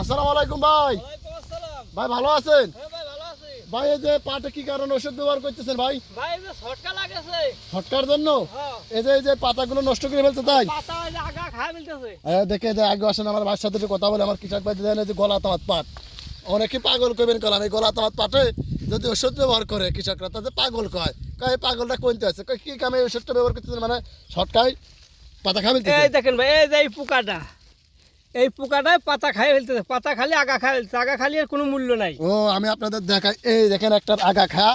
আসসালামু আলাইকুম ভাই। ভাই ভালো আছেন? হ্যাঁ ভাই এই যে পাটে কি কারণে ওষুধ ব্যবহার করতেছেন ভাই? ভাই এই যে ছটকা লাগেছে। ছটকার জন্য? হ্যাঁ। এই যে এই যে পাতাগুলো নষ্ট করে ফেলতে তাই? পাতা আগা খায় মিলতেছে হ্যাঁ, দেখে যে আগে আসেন আমার ভাইয়ের সাথে কথা বলে আমার কৃষক ভাই দেন যে গলা তামাত পাট। অনেকে পাগল করবেন কলাম এই গলা তামাত পাটে যদি ওষুধ ব্যবহার করে কৃষকরা তাদের পাগল কয়? কয় পাগলটা কোনতে আছে? কয় কি কামে ওষুধটা ব্যবহার করতেছেন? মানে ছটকায় পাতা খাবেন এই দেখেন ভাই এই যে এই পোকাটা। এই পোকাটাই পাতা খাই ফেলতেছে পাতা খালি আগা খাই ফেলতেছে আগা খালি আর কোনো মূল্য নাই। ও আমি আপনাদের দেখাই। এই দেখেন একটা আগা খা।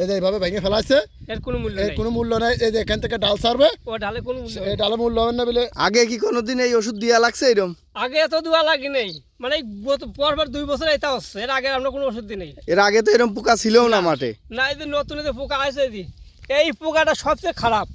এই যে এইভাবে ভেঙে ফেলাইছে। এর কোনো মূল্য নাই। কোনো মূল্য নাই। এই যে এখান থেকে ডাল ছাড়বে। ও ঢালে কোনো মূল্য এই ডালে মূল্য হবে না বলে। আগে কি কোনোদিন এই ওষুধ দিয়া লাগছে এরকম আগে এত দোয়া লাগি নেই। মানে পরপর দুই বছর এটা হচ্ছে। এর আগে আমরা কোনো ওষুধ দিই নেই। এর আগে তো এরকম পোকা ছিলও না মাঠে। না এই যে নতুন এই যে পোকা আছে এই পোকাটা সবচেয়ে খারাপ।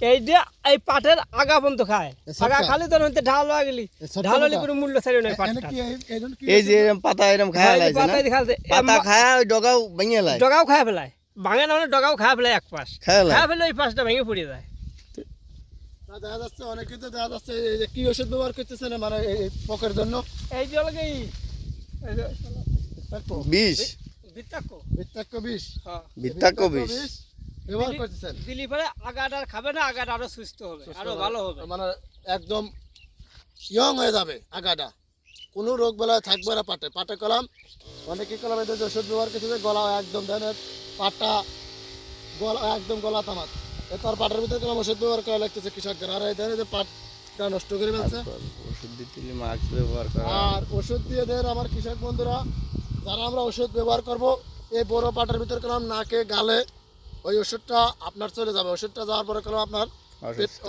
এই যে এই পাটের আগা পর্যন্ত খায়। আগা খালি তোর হইতে ঢাল হয়ে গেলি। ঢাল হলে? কোনো মূল্য ছাড়িও পাটটা। কি এই- যে পাতা এরকম খায়া না? যাচ্ছে, পাতা খায়া ওই ডগাও ভেঙে লাই ডগাও খায় ফেলায়। ভাঙে না মানে ডগাও খায় ফেলায় এক পাশ। খায় ফেলে ওই পাশটা ভেঙে পড়ে যায়। দেখা যাচ্ছে অনেকে তো দেখা যাচ্ছে এই যে কি ওষুধ ব্যবহার করতেছেন মানে এই এই পোকের জন্য? এই যে বিষ। বিত্তাক্ষ। বিষ। হ্যাঁ। বিত্তাক্য বিষ। ব্যবহার করতেছেন দিলি পরে আগাটা আর খাবে না আগাটা আরও সুস্থ হবে আরও ভালো হবে। মানে একদম ইয়ং হয়ে যাবে আগাটা। কোনো রোগ বেলায় থাকবে না পাটে। পাটে কলাম অনেকে কলাম এদের ওষুধ ব্যবহার করতেছে গলা একদম ধরেন পাটটা গলা একদম গলা তামাত এরপর পাটের ভিতরে কলাম ওষুধ ব্যবহার করা লাগতেছে কৃষকদের। আর এই ধরেন যে পাটটা নষ্ট করে ফেলছে। ওষুধ দিতে মাস্ক ব্যবহার করা। আর ওষুধ দিয়ে দেন আমার কৃষক বন্ধুরা যারা আমরা ওষুধ ব্যবহার করব এই বড় পাটের ভিতর কলাম নাকে গালে ওই ওষুধটা আপনার চলে যাবে। ওষুধটা যাওয়ার পরে কলাম আপনার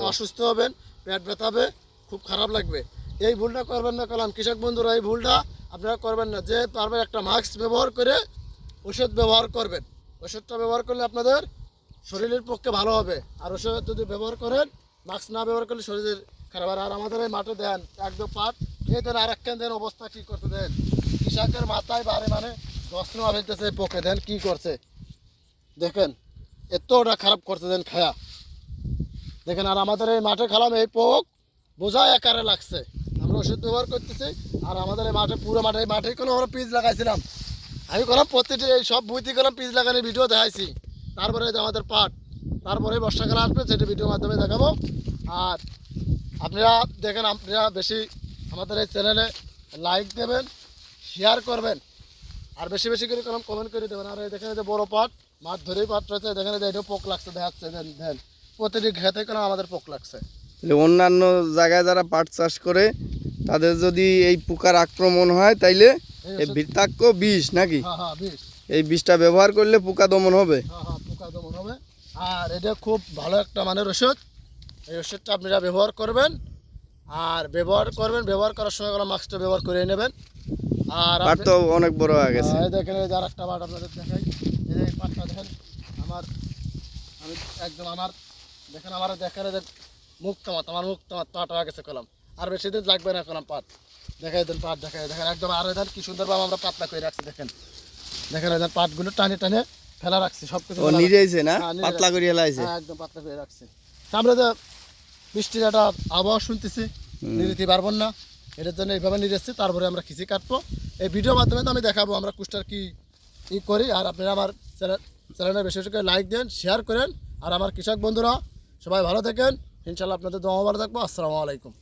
অসুস্থ। হবেন পেট ব্যথা হবে খুব খারাপ লাগবে। এই ভুলটা করবেন না কলাম। কৃষক বন্ধুরা এই ভুলটা আপনারা করবেন না। যে পারবেন একটা মাস্ক ব্যবহার করে ওষুধ ব্যবহার করবেন। ওষুধটা ব্যবহার করলে আপনাদের শরীরের পক্ষে ভালো হবে। আর ওষুধ যদি ব্যবহার করেন মাস্ক না ব্যবহার করলে শরীরের খারাপ। আর আমাদের এই মাঠে দেন একদম পাট এই দেন আর একখান দেন অবস্থা কী করতে দেন? কৃষকের মাথায় বারে মানে দশ নোয়া ফেলতেছে পোকে দেন কী করছে? দেখেন। এতটা খারাপ করতে দেন খায়া। দেখেন, আর আমাদের এই মাঠে খেলাম, এই পোক বোঝায় আকারে লাগছে। আমরা ওষুধ ব্যবহার করতেছি, আর আমাদের এই মাঠে, পুরো মাঠে, এই মাঠে কোনো আমরা পিচ লাগাইছিলাম। আমি করলাম প্রতিটি, এই সব বুঝতে করলাম পিচ লাগানোর ভিডিও দেখাইছি। তারপরে আমাদের পাট, তারপরে বর্ষাকাল আসবে, সেটা ভিডিওর মাধ্যমে দেখাবো। আর আপনারা দেখেন, আপনারা বেশি আমাদের এই চ্যানেলে লাইক দেবেন শেয়ার করবেন, আর বেশি বেশি করে কলম কমেন্ট করে দেবেন। আর এই দেখেন যে বড় পাট মাছ ধরেই পাট রয়েছে দেখেন এটাও পোক লাগছে দেখাচ্ছে দেন দেন। প্রতিটি খেতে কেন আমাদের পোক লাগছে। তাহলে অন্যান্য জায়গায় যারা পাট চাষ করে তাদের যদি এই পোকার আক্রমণ হয় তাইলে এই বৃত্তাক্য বিষ নাকি? হ্যাঁ হ্যাঁ এই বিষটা ব্যবহার করলে পোকা দমন হবে? হ্যাঁ হ্যাঁ পোকা দমন হবে। আর এটা খুব ভালো একটা মানের ওষুধ। এই ওষুধটা আপনারা ব্যবহার করবেন। আর ব্যবহার করবেন ব্যবহার করার সময় কোনো মাস্কটা ব্যবহার করে নেবেন। আর তো অনেক বড় হয়ে গেছে। এই দেখেন এই যে আর একটা পাট আপনাদের দেখাই এই যে এই পাটটা দেখেন আমার আমি একদম আমার দেখেন আমার দেখেন মুখ তামাত আমার মুখ তামাত পাট হয়ে গেছে কলম। আর বেশি দিন লাগবে না কলম পাট। দেখাই দেন পাট দেখাই দেখেন একদম আর দেখেন কি সুন্দরভাবে আমরা পাতলা করে রাখছি দেখেন। দেখেন যে পাটগুলো টানে টানে ফেলা রাখছি সব কিছু নিজেইছে না? হ্যাঁ, পাতলা করিয়া লাইছে? হ্যাঁ, একদম পাতলা করে রাখছি। আমরা তো বৃষ্টির একটা আবহাওয়া শুনতেছি নিতে পারব না। এটার জন্য এইভাবে নিয়ে তারপরে আমরা খিচি কাটবো। এই ভিডিওর মাধ্যমে তো আমি দেখাবো আমরা কুষ্টার কি ই করি। আর আপনারা আমার চ্যানেল চ্যানেলে বেশি বেশি করে লাইক দেন শেয়ার করেন। আর আমার কৃষক বন্ধুরা, সবাই ভালো থাকেন। ইনশাল্লাহ আপনাদের দোয়া ভালো থাকব। আসসালামু আলাইকুম।